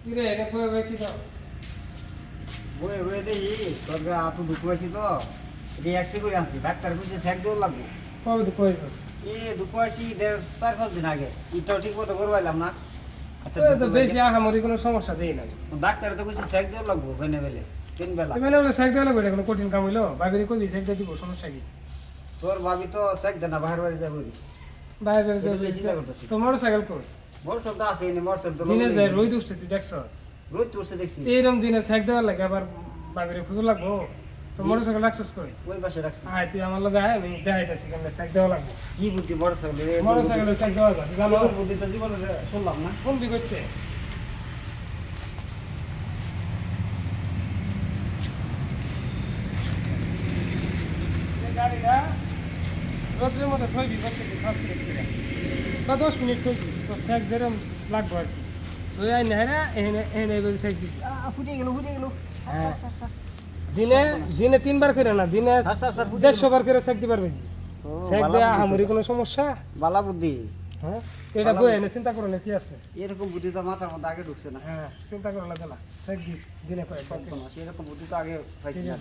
কি রে এটা কই ভাই কি দাও বয়ে বয়ে দেখি তোর গা তো? একসে করে আনছি ডাক্তার দেওয়া লাগবো। কবে এ দেড় চার পাঁচ দিন আগে। ইটাও ঠিক মতো করবাইলাম না। আচ্ছা, তো বেশি আহামরি কোনো সমস্যা দেই না ডাক্তারে তো কইছে স্যাক দেওয়া লাগবো বেনে বেলে তিন বেলা। দেওয়া লাগবে কোনো কঠিন কাম হইল? বাইরে কইবি দিয়ে দিব সমস্যা কি? তোর ভাবি তো স্যাক দে না বাহির বাড়ি যাব বাইরে বেশি তো কর তো আছে এনে মোটরসাইকেল তো দিনে লগে যায় রোদ উঠছে তুই দেখছস? রোজ তুলছে দেখছি। এইরকম দিনে সাইড দেওয়ার লাগে আবার বাইরে খুঁজো লাগবো। তো মোটর সাইকেল রাখছস কই? ওই পাশে রাখছি। আয় তুই আমার লগে আয় আমি দেখাইতেছি কেমন সাইড দেওয়া লাগবে। কি বুদ্ধি মোটরসাইকেল মোটর সাইকেলে সাইড দেওয়া যায় তুই জানো? আমার বুদ্ধি তো জীবনে শুনলাম না। কোন দিক গাড়িটা রোদ্রের মধ্যে থইবি প্রত্যেকদিন পাঁচ করে বা দশ মিনিট থইবি। তো স্যাক যেরকম লাগবো আর কি সই আই না না এনে এনে এবার স্যাক দিবি আহ, ফুটিয়ে গেল ফুটিয়ে গেল হ্যাঁ। দিনে দিনে তিনবার করে না দিনে দেড়শো বার করে স্যাক দিবার পারবি বুদ্ধি আহামরি তো। কোনো সমস্যা বালা বুদ্ধি হ্যাঁ এটা বই এনে চিন্তা করলে কি আছে এরকম বুদ্ধি তো মাথার মধ্যে আগে ঢুকছে না হ্যাঁ চিন্তা করলে না স্যাক দিস দিনে কয়েক সেরকম বুদ্ধি তো আগে পাইছি না।